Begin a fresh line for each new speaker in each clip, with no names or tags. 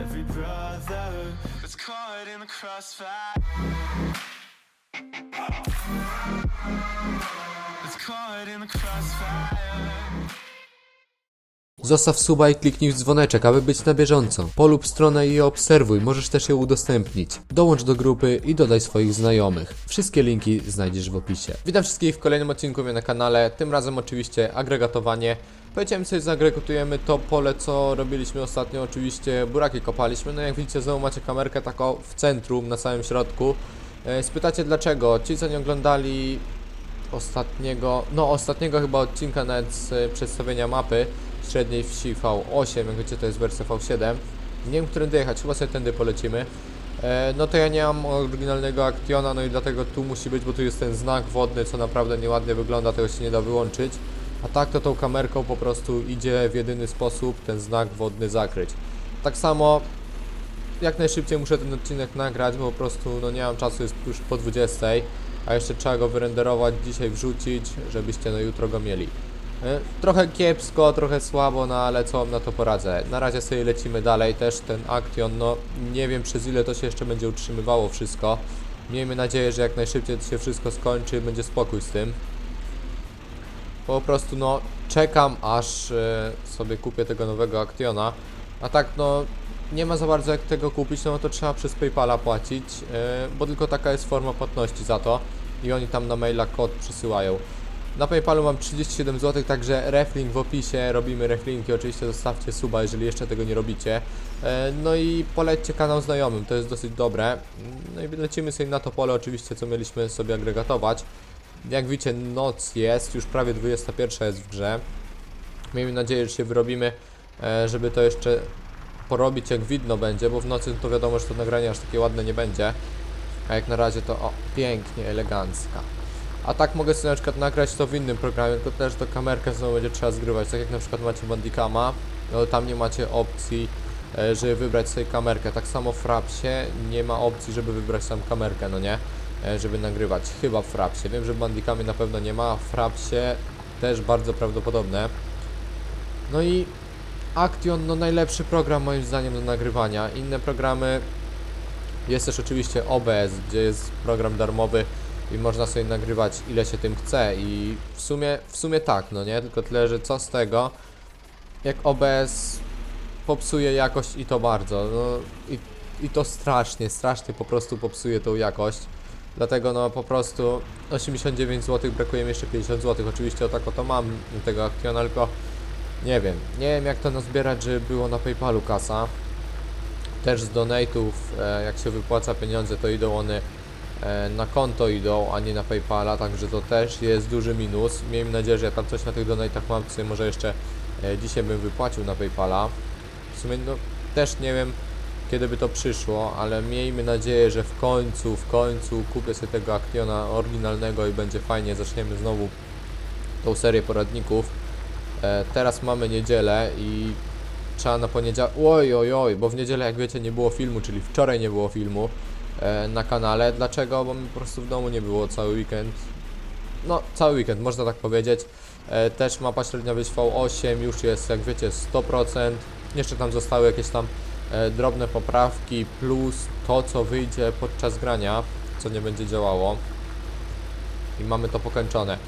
every brother that's caught in the crossfire. That's caught in the crossfire.
Zostaw suba i kliknij w dzwoneczek, aby być na bieżąco. Polub stronę i obserwuj, możesz też ją udostępnić. Dołącz do grupy i dodaj swoich znajomych. Wszystkie linki znajdziesz w opisie. Witam wszystkich w kolejnym odcinku na kanale, tym razem oczywiście agregatowanie. Powiedziałem sobie, zagregatujemy to pole, co robiliśmy ostatnio, oczywiście buraki kopaliśmy. No jak widzicie, znowu macie kamerkę taką w centrum, na samym środku. E, Spytacie dlaczego? Ci, co nie oglądali ostatniego, no ostatniego chyba odcinka nawet z e, przedstawienia mapy średniej wsi V8, jak wiecie to jest wersja V7. Nie wiem, którym dojechać, chyba sobie tędy polecimy. E, no to ja nie mam oryginalnego Actiona, no i dlatego tu musi być, bo tu jest ten znak wodny, co naprawdę nieładnie wygląda, tego się nie da wyłączyć. A tak to tą kamerką po prostu idzie w jedyny sposób ten znak wodny zakryć. Tak samo jak najszybciej muszę ten odcinek nagrać, bo po prostu no nie mam czasu, jest już po 20, a jeszcze trzeba go wyrenderować, dzisiaj wrzucić, żebyście no jutro go mieli. E, Trochę kiepsko, trochę słabo, no ale co wam na to poradzę. Na razie sobie lecimy dalej, też ten Action, no nie wiem przez ile to się jeszcze będzie utrzymywało wszystko. Miejmy nadzieję, że jak najszybciej to się wszystko skończy, będzie spokój z tym. Po prostu no czekam aż e, sobie kupię tego nowego Actiona. A tak no nie ma za bardzo jak tego kupić, no to trzeba przez Paypala płacić, e, bo tylko taka jest forma płatności za to i oni tam na maila kod przysyłają. Na Paypalu mam 37 zł, także reflink w opisie, robimy reflinki, oczywiście zostawcie suba, jeżeli jeszcze tego nie robicie. E, No i polećcie kanał znajomym, to jest dosyć dobre. No i lecimy sobie na to pole oczywiście, co mieliśmy sobie agregatować. Jak widzicie, noc jest, już prawie 21 jest w grze. Miejmy nadzieję, że się wyrobimy, e, żeby to jeszcze porobić jak widno będzie, bo w nocy to wiadomo, że to nagranie aż takie ładne nie będzie. A jak na razie to o, pięknie, elegancka. A tak mogę sobie na przykład nagrać to w innym programie, tylko też to kamerkę znowu będzie trzeba zgrywać. Tak jak na przykład macie Bandicama, no tam nie macie opcji, e, żeby wybrać sobie kamerkę. Tak samo w Frapsie nie ma opcji, żeby wybrać tam kamerkę, no nie? E, Żeby nagrywać. Chyba w Frapsie. Wiem, że w Bandicamie na pewno nie ma, a w Frapsie też bardzo prawdopodobne. No i Action, no najlepszy program moim zdaniem do nagrywania. Inne programy jest też oczywiście OBS, gdzie jest program darmowy i można sobie nagrywać ile się tym chce i w sumie, w sumie tak, no nie? Tylko tyle, że co z tego, jak OBS popsuje jakość i to bardzo, no i, i to strasznie, strasznie po prostu popsuje tą jakość. Dlatego no po prostu 89 zł, brakuje mi jeszcze 50 zł. Oczywiście o tak oto mam tego Actiona, tylko nie wiem, nie wiem jak to nazbierać, żeby było na Paypalu kasa. Też z donate'ów, e, jak się wypłaca pieniądze, to idą one e, na konto idą, a nie na Paypala, także to też jest duży minus. Miejmy nadzieję, że ja tam coś na tych donate'ach mam, to może jeszcze e, dzisiaj bym wypłacił na Paypala. W sumie no, też nie wiem, kiedy by to przyszło, ale miejmy nadzieję, że w końcu, w końcu kupię sobie tego Actiona oryginalnego i będzie fajnie. Zaczniemy znowu tą serię poradników. E, teraz mamy niedzielę i trzeba na poniedziałek. Oj, oj, oj, bo w niedzielę, jak wiecie, nie było filmu, czyli wczoraj nie było filmu e, na kanale. Dlaczego? Bo mi po prostu w domu nie było cały weekend. No, cały weekend, można tak powiedzieć. E, też mapa średnia wyś V8 już jest, jak wiecie, 100%. Jeszcze tam zostały jakieś tam drobne poprawki, plus to, co wyjdzie podczas grania, co nie będzie działało. I mamy to pokończone.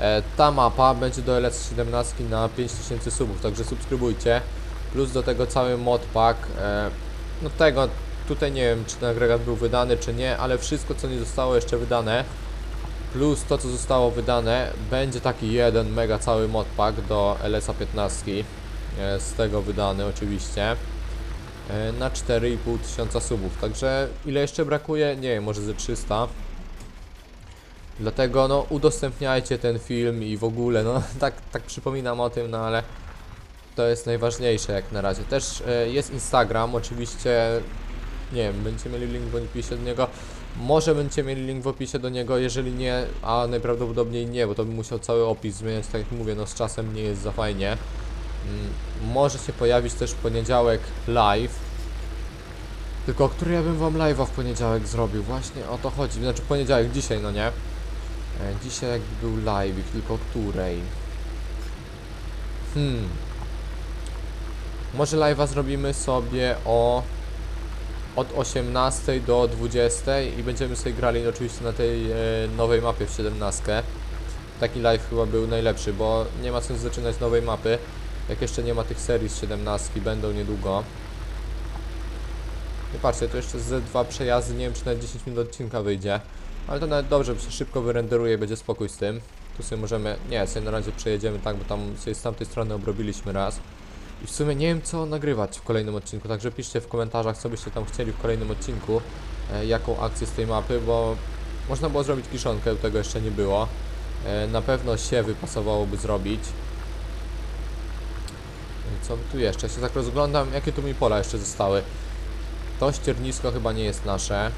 E, ta mapa będzie do LS17 na 5000 subów, także subskrybujcie. Plus do tego cały modpack. E, no tego tutaj nie wiem, czy ten agregat był wydany, czy nie, ale wszystko, co nie zostało jeszcze wydane, plus to, co zostało wydane, będzie taki jeden mega cały modpack do LS-a 15. E, z tego wydany oczywiście. E, na 4,5 tysiąca subów. Także ile jeszcze brakuje? Nie wiem, może ze 300. Dlatego no udostępniajcie ten film i w ogóle, no tak, tak przypominam o tym, no ale to jest najważniejsze jak na razie. Też e, jest Instagram, oczywiście nie wiem, będziecie mieli link w opisie do niego. Może będziecie mieli link w opisie do niego, jeżeli nie, a najprawdopodobniej nie, bo to bym musiał cały opis zmieniać, tak jak mówię, no z czasem nie jest za fajnie. Mm, Może się pojawić też w poniedziałek live. Tylko o której ja bym wam live'a w poniedziałek zrobił? Właśnie o to chodzi. Znaczy poniedziałek, dzisiaj, no nie? E, Dzisiaj jakby był live, tylko której? Hmm. Może live'a zrobimy sobie o od 18 do 20 i będziemy sobie grali oczywiście na tej e, nowej mapie w 17. Taki live chyba był najlepszy, bo nie ma sensu zaczynać nowej mapy, jak jeszcze nie ma tych serii z 17, będą niedługo. I patrzcie, to jeszcze z dwa przejazdy, nie wiem czy na 10 minut odcinka wyjdzie, ale to nawet dobrze, bo się szybko wyrenderuje, będzie spokój z tym. Tu sobie możemy, nie, sobie na razie przejedziemy tak, bo tam sobie z tamtej strony obrobiliśmy raz. I w sumie nie wiem co nagrywać w kolejnym odcinku, także piszcie w komentarzach co byście tam chcieli w kolejnym odcinku, e, jaką akcję z tej mapy, bo można było zrobić kiszonkę, tego jeszcze nie było. E, na pewno siewy pasowałoby zrobić. E, Co tu jeszcze? Ja się tak rozglądam, jakie tu mi pola jeszcze zostały. To ściernisko chyba nie jest nasze.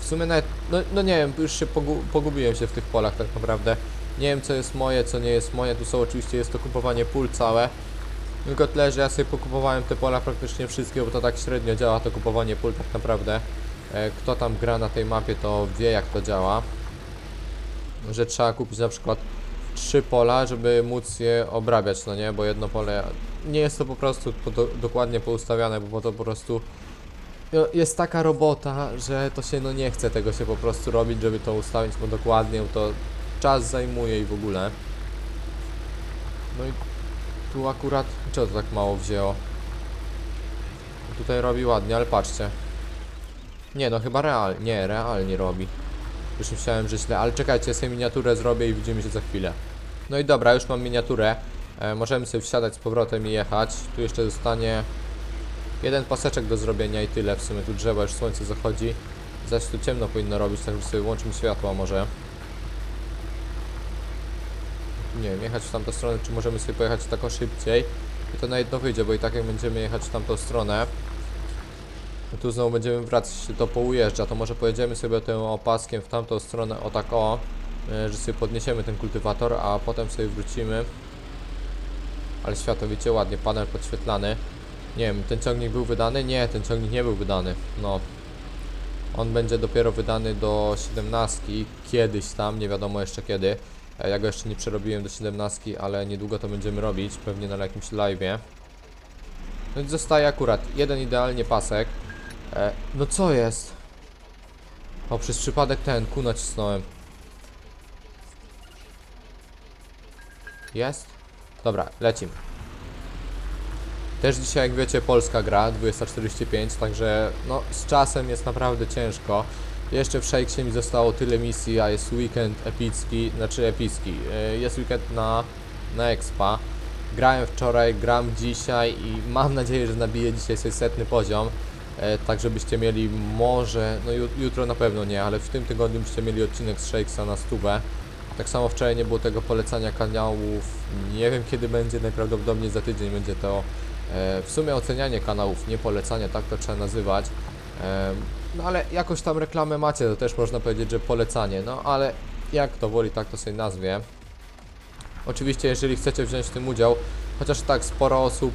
W sumie nawet, no, no nie wiem, już się pogu pogubiłem się w tych polach tak naprawdę. Nie wiem co jest moje, co nie jest moje. Tu są oczywiście, jest to kupowanie pól całe. Tylko tyle, że ja sobie pokupowałem te pola praktycznie wszystkie, bo to tak średnio działa to kupowanie pól tak naprawdę. E, Kto tam gra na tej mapie, to wie jak to działa. Że trzeba kupić na przykład trzy pola, żeby móc je obrabiać, no nie? Bo jedno pole nie jest to po prostu do, dokładnie poustawiane, bo to po prostu no, jest taka robota, że to się no nie chce tego się po prostu robić, żeby to ustawić, bo dokładnie to czas zajmuje i w ogóle. No i tu akurat, czego to tak mało wzięło? Tutaj robi ładnie, ale patrzcie. Nie no, chyba real, nie, realnie robi. Już myślałem, że źle, ale czekajcie, sobie miniaturę zrobię i widzimy się za chwilę. No i dobra, już mam miniaturę. E, możemy sobie wsiadać z powrotem i jechać. Tu jeszcze zostanie jeden paseczek do zrobienia i tyle. W sumie tu drzewa, już słońce zachodzi. Zaś tu ciemno powinno robić, także sobie włączymy światła może. Nie wiem, jechać w tamtą stronę, czy możemy sobie pojechać tak o szybciej. I to na jedno wyjdzie, bo i tak jak będziemy jechać w tamtą stronę, no tu znowu będziemy wracać, się to poujeżdża, to może pojedziemy sobie tym opaskiem w tamtą stronę, o tak o, e, że sobie podniesiemy ten kultywator, a potem sobie wrócimy. Ale światło, widzicie, ładnie, panel podświetlany. Nie wiem, ten ciągnik był wydany? Nie, ten ciągnik nie był wydany, no. On będzie dopiero wydany do 17, kiedyś tam, nie wiadomo jeszcze kiedy. E, Ja go jeszcze nie przerobiłem do 17, ale niedługo to będziemy robić, pewnie na jakimś live'ie. No i zostaje akurat jeden idealnie pasek. E, no co jest? O, przez przypadek ten, ku nacisnąłem. Jest? Dobra, lecimy. Też dzisiaj, jak wiecie, polska gra, 20.45, także no z czasem jest naprawdę ciężko. Jeszcze w Shakesie mi zostało tyle misji, a jest weekend epicki, znaczy epicki. E, Jest weekend na, na Expa. Grałem wczoraj, gram dzisiaj i mam nadzieję, że nabiję dzisiaj sobie setny poziom. E, tak żebyście mieli może, no ju- jutro na pewno nie, ale w tym tygodniu byście mieli odcinek z Shakesa na stówę. Tak samo wczoraj nie było tego polecania kanałów, nie wiem kiedy będzie, najprawdopodobniej za tydzień będzie to e, w sumie ocenianie kanałów, nie polecanie, tak to trzeba nazywać. E, no ale jakoś tam reklamę macie, to też można powiedzieć, że polecanie, no ale jak to woli, tak to sobie nazwie. Oczywiście, jeżeli chcecie wziąć w tym udział, chociaż tak sporo osób,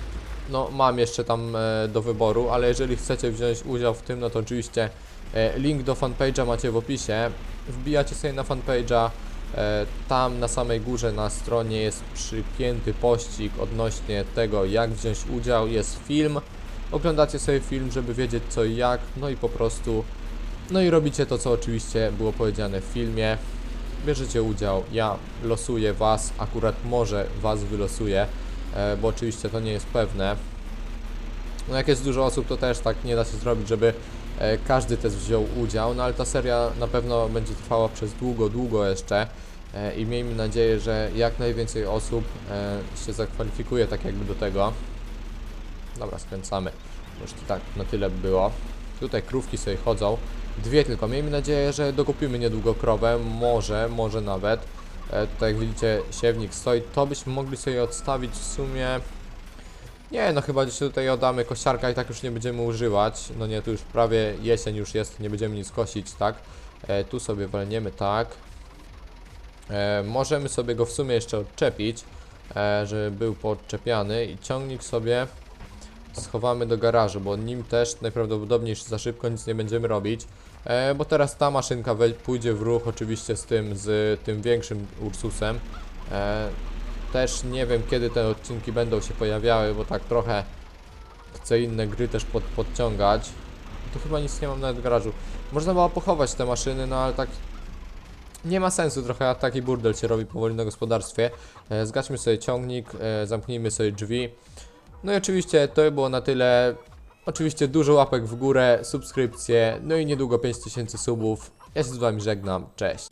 no mam jeszcze tam e, do wyboru, ale jeżeli chcecie wziąć udział w tym, no to oczywiście e, link do fanpage'a macie w opisie. Wbijacie sobie na fanpage'a, tam na samej górze na stronie jest przypięty pościg odnośnie tego, jak wziąć udział, jest film. Oglądacie sobie film, żeby wiedzieć co i jak, no i po prostu, no i robicie to, co oczywiście było powiedziane w filmie. Bierzecie udział, ja losuję Was, akurat może Was wylosuję, e, bo oczywiście to nie jest pewne. No jak jest dużo osób, to też tak nie da się zrobić, żeby e, każdy też wziął udział, no ale ta seria na pewno będzie trwała przez długo, długo jeszcze e, i miejmy nadzieję, że jak najwięcej osób e, się zakwalifikuje tak jakby do tego. Dobra, skręcamy. Już to tak na tyle by było. Tutaj krówki sobie chodzą. Dwie tylko. Miejmy nadzieję, że dokupimy niedługo krowę. Może, może nawet. E, tutaj jak widzicie siewnik stoi. To byśmy mogli sobie odstawić w sumie... Nie, no chyba dzisiaj tutaj oddamy kosiarka i tak już nie będziemy używać. No nie, tu już prawie jesień już jest, nie będziemy nic kosić, tak? E, tu sobie walniemy tak. E, możemy sobie go w sumie jeszcze odczepić, e, żeby był podczepiany i ciągnik sobie schowamy do garażu, bo nim też najprawdopodobniej za szybko nic nie będziemy robić, e, bo teraz ta maszynka pójdzie w ruch oczywiście z tym, z tym większym Ursusem. E, też nie wiem kiedy te odcinki będą się pojawiały, bo tak trochę chcę inne gry też pod, podciągać. Tu chyba nic nie mam nawet w garażu. Można było pochować te maszyny, no ale tak nie ma sensu, trochę taki burdel się robi powoli na gospodarstwie. E, zgaśmy sobie ciągnik, e, zamknijmy sobie drzwi. No i oczywiście to by było na tyle. Oczywiście dużo łapek w górę, subskrypcje, no i niedługo 5000 subów. Ja się z wami żegnam, cześć.